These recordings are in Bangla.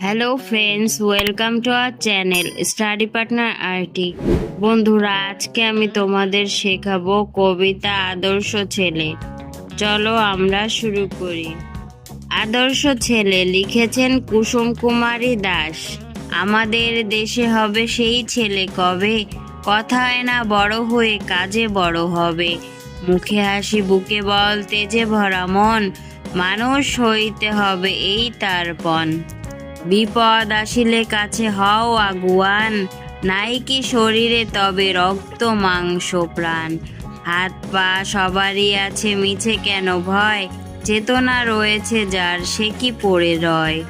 Hello friends welcome to our channel study partner RT বন্ধুরা, আজকে আমি তোমাদের শেখাবো কবিতা আদর্শ ছেলে। চলো আমরা শুরু করি। আদর্শ ছেলে লিখেছেন কুসুম কুমারী দাস। আমাদের দেশে হবে সেই ছেলে কবে? কথায় না বড় হয়ে কাজে বড় হবে। মুখে হাসি, বুকে বল, তেজে ভরা মন। মানুষ হইতে হবে এই তার পণ। বিপদ আসিলে কাছে হও, আগুয়ান। নাই কি শরীরে তবে রক্ত, মাংস, প্রাণ। হাত পা সবারই আছে, মিছে কেন ভয়? চেতনা রয়েছে যার, সে কি পড়ে রয়?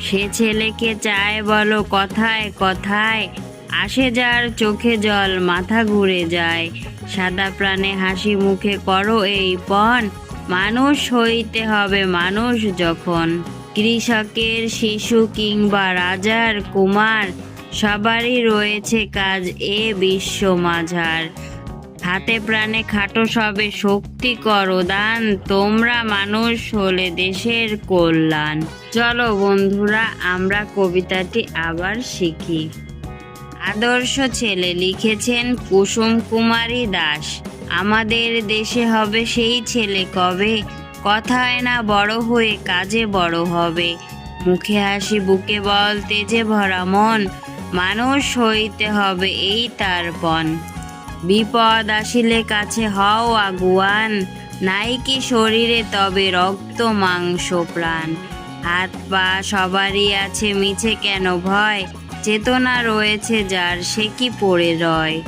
সে ছেলেকে চায় বলো কথায় কথায়, আসে যার চোখে জল, মাথা ঘুরে যায়। সাদা প্রাণে হাসি মুখে করো এই পণ, মানুষ হইতে হবে মানুষ যখন। কৃষকের শিশু কিংবা রাজার কুমার, সবারই রয়েছে কাজ এ বিশ্ব মাঝার। হাতে প্রাণে খাটো সবে শক্তি করো দান, তোমরা মানুষ হলে দেশের কল্যাণ। চলো বন্ধুরা, আমরা কবিতাটি আবার শিখি। আদর্শ ছেলে লিখেছেন কুসুম কুমারী দাস, আমাদের দেশে হবে সেই ছেলে কবে? কথায় না বড় হয়ে কাজে বড় হবে। মুখে হাসি, বুকে বল, তেজে ভরা মন, মানুষ হইতে হবে এই তার পণ বিপদ আসিলে কাছে হও আগুয়ান, নাই কি শরীরে তবে রক্ত, মাংস, প্রাণ। হাত পা সবারই আছে, মিছে কেন ভয়? চেতনা রয়েছে যার, সে কি পড়ে রয়?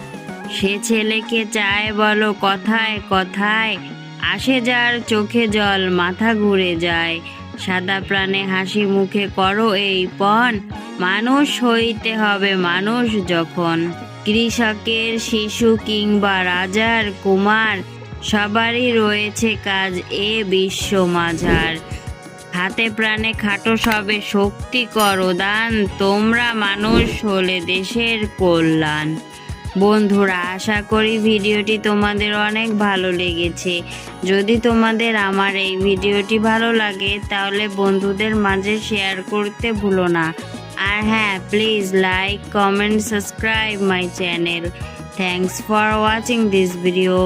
সে ছেলেকে চায় বলো কথায় কথায় আসে যার চোখে জল, মাথা ঘুরে যায়। সাদা প্রাণে হাসি মুখে, করো এই পণ, মানুষ হইতে হবে মানুষ যখন। কৃষকের শিশু কিংবা রাজার কুমার, সবারই রয়েছে কাজ এ বিশ্ব মাঝার। হাতে প্রাণে খাটো সবে শক্তি করো দান, তোমরা মানুষ হলে দেশের কল্যাণ। বন্ধুরা, আশা করি ভিডিওটি তোমাদের অনেক ভালো লেগেছে। যদি তোমাদের আমার এই ভিডিওটি ভালো লাগে, তাহলে বন্ধুদের মাঝে শেয়ার করতে ভুলো না। আর হ্যাঁ please like comment subscribe my channel thanks for watching this video